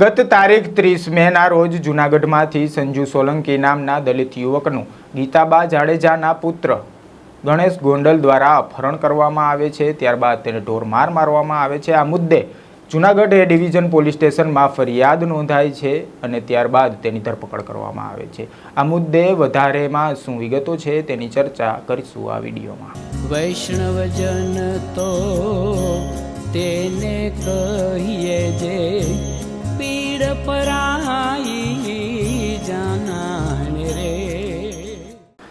ગત તારીખ ત્રીસ મેના રોજ જૂનાગઢમાંથી સંજુ સોલંકી નામના દલિત યુવકનું ગીતાબા જાડેજાના પુત્ર ગણેશ ગોંડલ દ્વારા અપહરણ કરવામાં આવે છે. ત્યારબાદ તેને ઢોરમાર મારવામાં આવે છે. આ મુદ્દે જૂનાગઢ એ ડિવિઝન પોલીસ સ્ટેશનમાં ફરિયાદ નોંધાઈ છે અને ત્યારબાદ તેની ધરપકડ કરવામાં આવે છે. આ મુદ્દે વધારેમાં શું વિગતો છે તેની ચર્ચા કરીશું આ વિડીયોમાં. વૈષ્ણવજન તો તેને કહીએ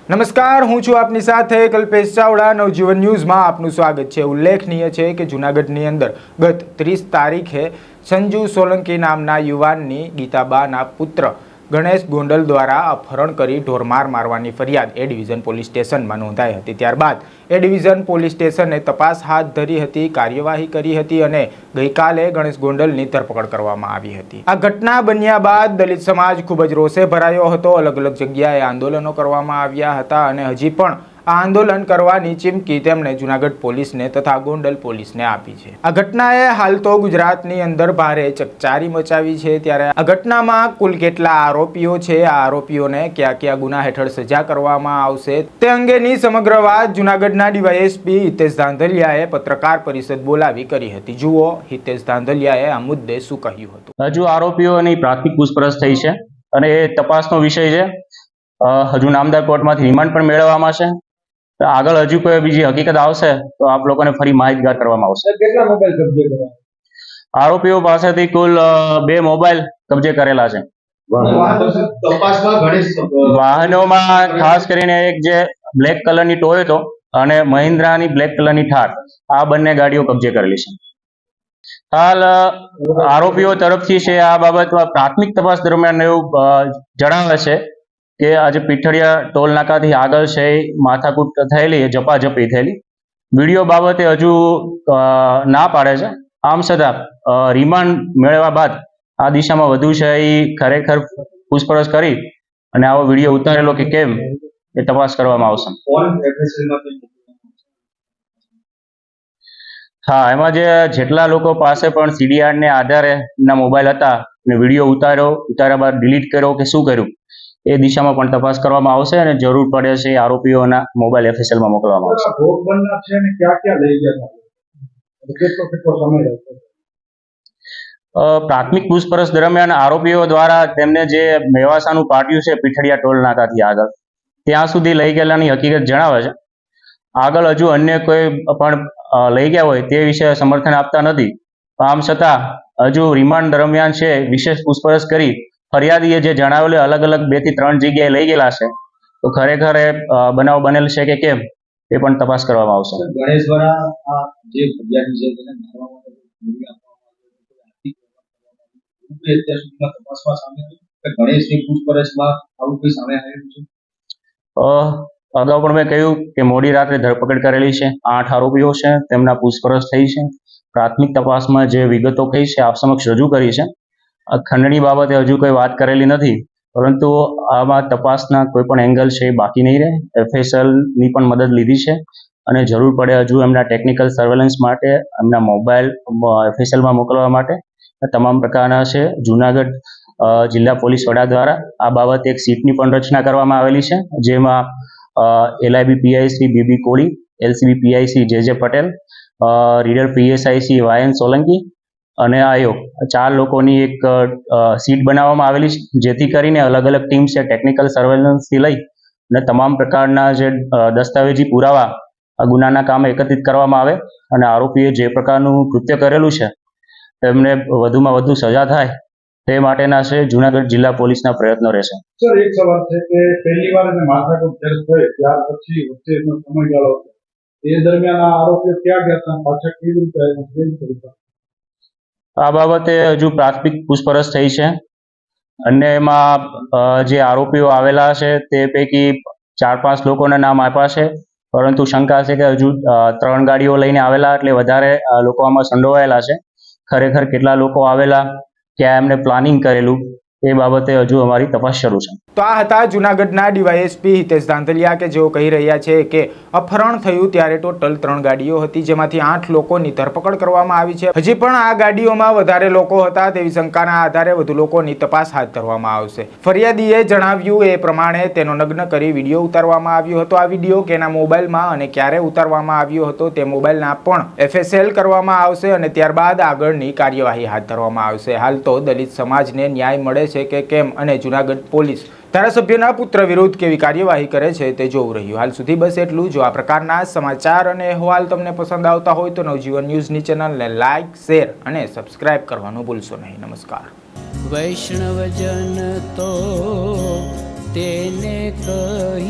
નમસ્કાર, હું છું આપની સાથે કલ્પેશ ચાવડા. નવજીવન ન્યૂઝમાં આપનું સ્વાગત છે. ઉલ્લેખનીય છે કે જૂનાગઢની અંદર ગત ત્રીસ તારીખે સંજુ સોલંકી નામના યુવાનની ગીતાબાના પુત્ર ગણેશ ગોંડલ દ્વારા અપહરણ કરી ઢોરમાર મારવાની ફરિયાદ એ ડિવિઝન પોલીસ સ્ટેશનમાં નોંધાઈ હતી. ત્યારબાદ એ ડિવિઝન પોલીસ સ્ટેશને તપાસ હાથ ધરી હતી, કાર્યવાહી કરી હતી અને ગઈકાલે ગણેશ ગોંડલની ધરપકડ કરવામાં આવી હતી. આ ઘટના બન્યા બાદ દલિત સમાજ ખૂબ જ રોષે ભરાયો હતો. અલગ અલગ જગ્યાએ આંદોલનો કરવામાં આવ્યા હતા અને હજી પણ આંદોલન કરવાની ચીમકી તેમણે જુનાગઢ પોલીસને તથા ગોંડલ પોલીસને આપી છે. આ ઘટનાએ હાલ તો ગુજરાતની અંદર ભારે ચકચારી મચાવી છે. ત્યારે આ ઘટનામાં કુલ કેટલા આરોપીઓ છે? આ આરોપીઓને કયા કયા ગુના હેઠળ સજા કરવામાં આવશે? તે અંગેની સમગ્ર વાત જુનાગઢના ડીવાયએસપી હિતેશ ધાંધલિયાએ પત્રકાર પરિષદ બોલાવી કરી હતી. જુઓ હિતેશ ધાંધલિયાએ આ મુદ્દે શું કહ્યું હતું? હજુ આરોપીઓની પ્રાથમિક પૂછપરછ થઈ છે અને એ તપાસનો વિષય છે. હજુ નામદાર કોર્ટમાંથી રિમાન્ડ પણ મેળવવામાં છે. આગળ હજુ કોઈ બીજી હકીકત આવશે તો આપ લોકોને ફરી માહિતગાર કરવામાં આવશે. કેટલા મોબાઈલ કબજે કર્યા આરોપીઓ પાસેથી કુલ બે મોબાઈલ કબજે કરેલા છે. વાહનોમાં ખાસ કરીને એક જે બ્લેક કલરની ટોયોટો અને મહિન્દ્રાની બ્લેક કલરની થાર આ બંને ગાડીઓ કબજે કરેલી છે. હાલ આરોપીઓ તરફથી છે આ બાબતમાં પ્રાથમિક તપાસ દરમિયાન એવું જણાવે છે કે આજે પીઠળિયા ટોલ નાકાથી આગળ છે એ માથાકૂટ થયેલી જપાજપી થયેલી. વીડિયો બાબતે હજુ ના પાડે છે. આમ છતાં રિમાન્ડ મેળવ્યા બાદ આ દિશામાં વધુ છે એ ખરેખર પૂછપરછ કરી અને આવો વીડિયો ઉતારેલો કે કેમ એ તપાસ કરવામાં આવશે. હા એમાં જે જેટલા લોકો પાસે પણ સીડીઆર ને આધારે એમના મોબાઈલ હતા અને વીડિયો ઉતાર્યો ઉતાર્યા બાદ ડિલીટ કર્યો કે શું કર્યું એ દિશામાં પણ તપાસ કરવામાં આવશે અને જરૂર પડે છે આરોપીઓના મોબાઈલ એફએસએલમાં મોકલવામાં આવશે. પ્રાથમિક પૂછપરછ દરમિયાન આરોપીઓ દ્વારા તેમને જે મેવાસાનું પાટિયું છે પીઠડિયા ટોલ નાકાથી આગળ ત્યાં સુધી લઈ ગયેલાની હકીકત જણાવે છે. આગળ હજુ અન્ય કોઈ પણ લઈ ગયા હોય તે વિશે સમર્થન આપતા નથી. આમ છતાં હજુ રિમાન્ડ દરમિયાન છે વિશેષ પૂછપરછ કરી ફરિયાદીએ જે જણાવેલું અલગ અલગ બેથી ત્રણ જગ્યાએ લઈ ગયેલા છે. તો ખરેખર એ બનાવ બનેલ છે કે કેમ? એ પણ તપાસ કરવામાં આવશે. ગણેશ દ્વારા જે ફરિયાદી છે તેને મારવા માટે ગણેશની પૂછપરછમાં આવું કંઈ સામે આવ્યું છે? અગાઉ પણ મેં કહ્યું કે મોડી રાત્રે ધરપકડ કરેલી છે. આઠ આરોપીઓ છે તેમના પૂછપરછ થઈ છે. પ્રાથમિક તપાસમાં જે વિગતો કહી છે આપ સમક્ષ રજૂ કરી છે. ખંડણી બાબતે હજુ કોઈ વાત કરેલી નથી, પરંતુ આમાં તપાસના કોઈ પણ એંગલ છે એ બાકી નહીં રહે. એફએસએલની પણ મદદ લીધી છે અને જરૂર પડે હજુ એમના ટેકનિકલ સર્વેલન્સ માટે, એમના મોબાઈલ એફએસએલમાં મોકલવા માટે. તમામ પ્રકારના છે. જુનાગઢ જિલ્લા પોલીસ વડા દ્વારા આ બાબતે એક સીટની પણ રચના કરવામાં આવેલી છે, જેમાં LIB PIC BB Koli LCB PIC J J Patel reader PSIC Y N Solanki અને આયોગ ચાર લોકોની એક સીટ બનાવવામાં આવેલી છે, જેથી કરીને અલગ અલગ ટીમ છે ટેકનિકલ સર્વેલન્સથી લઈ અને તમામ પ્રકારના જે દસ્તાવેજી પુરાવા, આ ગુનાના કામે એકત્રિત કરવામાં આવે અને આરોપીએ જે પ્રકારનું કૃત્ય કરેલું છે, તેમને વધુમાં વધુ સજા થાય, તે માટેના છે, જુનાગઢ જિલ્લા પોલીસના પ્રયત્નો રહેશે. સર, એક સવાલ છે કે પહેલી વાર એને માથાકૂટ કેસ થઈ ત્યાર પછી વચ્ચે સમયગાળો એ દરમિયાન આરોપીઓ ક્યાં ગયા પાછા કેવી રીતે? આ બાબતે હજુ પ્રાથમિક પૂછપરછ થઈ છે. અને એમાં જે આરોપીઓ આવેલા છે તે પૈકી ચાર પાંચ લોકોના નામ આપ્યા છે. પરંતુ શંકા છે કે હજુ ત્રણ ગાડીઓ લઈને આવેલા એટલે વધારે લોકો આમાં સંડોવાયેલા છે. ખરેખર કેટલા લોકો આવેલા, ક્યાં એમને પ્લાનિંગ કરેલું એ બાબતે હજુ અમારી તપાસ શરૂ છે. તો આ હતા જુનાગઢના ડીવાયએસપી હિતેશ ધાંધલિયા કે જેઓ કહી રહ્યા છે કે અપહરણ થયું ત્યારે ટોટલ ત્રણ ગાડીઓ હતી જેમાંથી આઠ લોકોની ધરપકડ કરવામાં આવી છે. હજી પણ આ ગાડીઓમાં વધારે લોકો હતા તેવી શંકાના આધારે વધુ લોકોની તપાસ હાથ ધરવામાં આવશે. ફરિયાદીએ જણાવ્યું એ પ્રમાણે તેનો નગ્ન કરી વીડિયો ઉતારવામાં આવ્યો હતો. આ વીડિયો કેના મોબાઈલમાં અને ક્યારે ઉતારવામાં આવ્યો હતો તે મોબાઈલના પણ એફએસએલ કરવામાં આવશે અને ત્યારબાદ આગળની કાર્યવાહી હાથ ધરવામાં આવશે. હાલ તો દલિત સમાજને ન્યાય મળે છે કે કેમ અને જુનાગઢ પોલીસ ધારાસભ્યના પુત્ર વિરુદ્ધ કેવી કાર્યવાહી કરે છે તે જોવું રહ્યું. હાલ સુધી બસ એટલું જો. આ પ્રકારના સમાચાર અને અહેવાલ તમને પસંદ આવતા હોય તો નવજીવન ન્યૂઝની ચેનલને લાઇક શેર અને સબસ્ક્રાઇબ કરવાનું ભૂલશો નહીં. નમસ્કાર. વૈષ્ણવજન તો તેને કહીએ